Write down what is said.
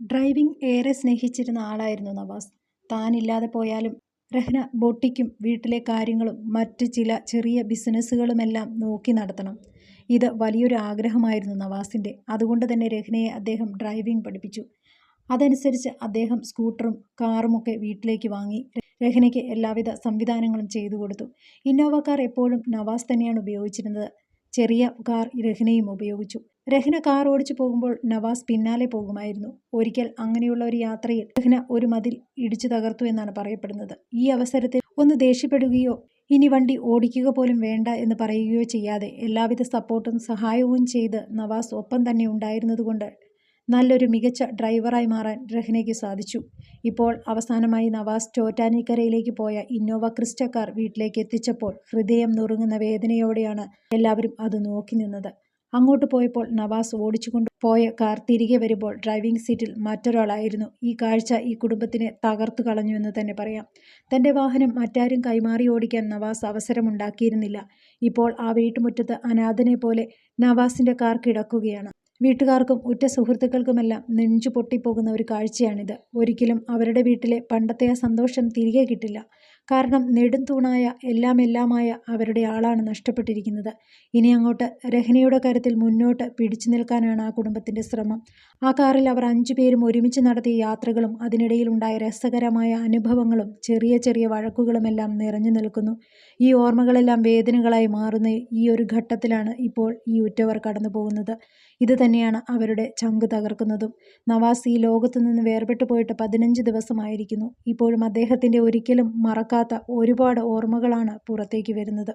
Driving ഏറെ സ്നേഹിച്ചിരുന്ന ആളായിരുന്നു നവാസ്. താനില്ലാതെ പോയാലും രഹ്ന ബൊട്ടിക്കും വീട്ടിലെ കാര്യങ്ങളും മറ്റ് ചില ചെറിയ ബിസിനസ്സുകളുമെല്ലാം നോക്കി നടത്തണം. ഇത് വലിയൊരു ആഗ്രഹമായിരുന്നു നവാസിന്റെ അതുകൊണ്ട് തന്നെ രഹ്നയെ അദ്ദേഹം ഡ്രൈവിംഗ് പഠിപ്പിച്ചു. അതനുസരിച്ച് അദ്ദേഹം സ്കൂട്ടറും കാറുമൊക്കെ വീട്ടിലേക്ക് വാങ്ങി രഹ്നയ്ക്ക് എല്ലാവിധ സംവിധാനങ്ങളും ചെയ്തു കൊടുത്തു ഇന്നോവ കാർ എപ്പോഴും നവാസ് തന്നെയാണ് ഉപയോഗിച്ചിരുന്നത്. ചെറിയ കാർ രഹ്നയും ഉപയോഗിച്ചു. രഹ്ന കാർ ഓടിച്ചു പോകുമ്പോൾ നവാസ് പിന്നാലെ പോകുമായിരുന്നു. ഒരിക്കൽ അങ്ങനെയുള്ള ഒരു യാത്രയിൽ രഹ്ന ഒരു മതിൽ ഇടിച്ചു തകർത്തു എന്നാണ് പറയപ്പെടുന്നത്. ഈ അവസരത്തിൽ ഒന്ന് ദേഷ്യപ്പെടുകയോ ഇനി വണ്ടി ഓടിക്കുക പോലും വേണ്ട എന്ന് പറയുകയോ ചെയ്യാതെ എല്ലാവിധ സപ്പോർട്ടും സഹായവും ചെയ്ത് നവാസ് ഒപ്പം തന്നെ ഉണ്ടായിരുന്നതുകൊണ്ട് നല്ലൊരു മികച്ച ഡ്രൈവറായി മാറാൻ രഹ്നയ്ക്ക് സാധിച്ചു. ഇപ്പോൾ അവസാനമായി നവാസ് ടോറ്റാനിക്കരയിലേക്ക് പോയ ഇന്നോവ ക്രിസ്റ്റ കാർ വീട്ടിലേക്ക് എത്തിച്ചപ്പോൾ ഹൃദയം നുറുങ്ങുന്ന വേദനയോടെയാണ് എല്ലാവരും അത് നോക്കി നിന്നത്. അങ്ങോട്ട് പോയപ്പോൾ നവാസ് ഓടിച്ചുകൊണ്ട് പോയ കാർ തിരികെ വരുമ്പോൾ ഡ്രൈവിംഗ് സീറ്റിൽ മറ്റൊരാളായിരുന്നു. ഈ കാഴ്ച ഈ കുടുംബത്തിനെ തകർത്തു കളഞ്ഞു എന്ന് തന്നെ പറയാം. തന്റെ വാഹനം മറ്റാരും കൈമാറി ഓടിക്കാൻ നവാസ് അവസരമുണ്ടാക്കിയിരുന്നില്ല. ഇപ്പോൾ ആ വീട്ടുമുറ്റത്ത് അനാഥനെ പോലെ നവാസിന്റെ കാർ കിടക്കുകയാണ്. വീട്ടുകാർക്കും ഉറ്റ സുഹൃത്തുക്കൾക്കുമെല്ലാം നെഞ്ചു പൊട്ടിപ്പോകുന്ന ഒരു കാഴ്ചയാണിത്. ഒരിക്കലും അവരുടെ വീട്ടിലെ പണ്ടത്തെ ആ സന്തോഷം തിരികെ കിട്ടില്ല. കാരണം നെടുംതൂണായ എല്ലാമെല്ലാമായ അവരുടെ ആളാണ് നഷ്ടപ്പെട്ടിരിക്കുന്നത്. ഇനി അങ്ങോട്ട് രഹനയുടെ കരുത്തിൽ മുന്നോട്ട് പിടിച്ചു നിൽക്കാനാണ് ആ കുടുംബത്തിന്റെ ശ്രമം. ആ കാറിൽ അവർ അഞ്ചു പേരും ഒരുമിച്ച് നടത്തിയ യാത്രകളും അതിനിടയിലുണ്ടായ രസകരമായ അനുഭവങ്ങളും ചെറിയ ചെറിയ വഴക്കുകളുമെല്ലാം നിറഞ്ഞു നിൽക്കുന്നു. ഈ ഓർമ്മകളെല്ലാം വേദനകളായി മാറുന്ന ഈ ഒരു ഘട്ടത്തിലാണ് ഇപ്പോൾ ഈ ഉറ്റവർ കടന്നു പോകുന്നത് ഇത് തന്നെയാണ് അവരുടെ ചങ്ക് തകർക്കുന്നതും. നവാസ് ഈ ലോകത്തു നിന്ന് വേർപെട്ടു പോയിട്ട് പതിനഞ്ച് ദിവസമായിരിക്കുന്നു. ഇപ്പോഴും അദ്ദേഹത്തിന്റെ ഒരിക്കലും മറക്കാത്ത ഒരുപാട് ഓർമ്മകളാണ് പുറത്തേക്ക് വരുന്നത്.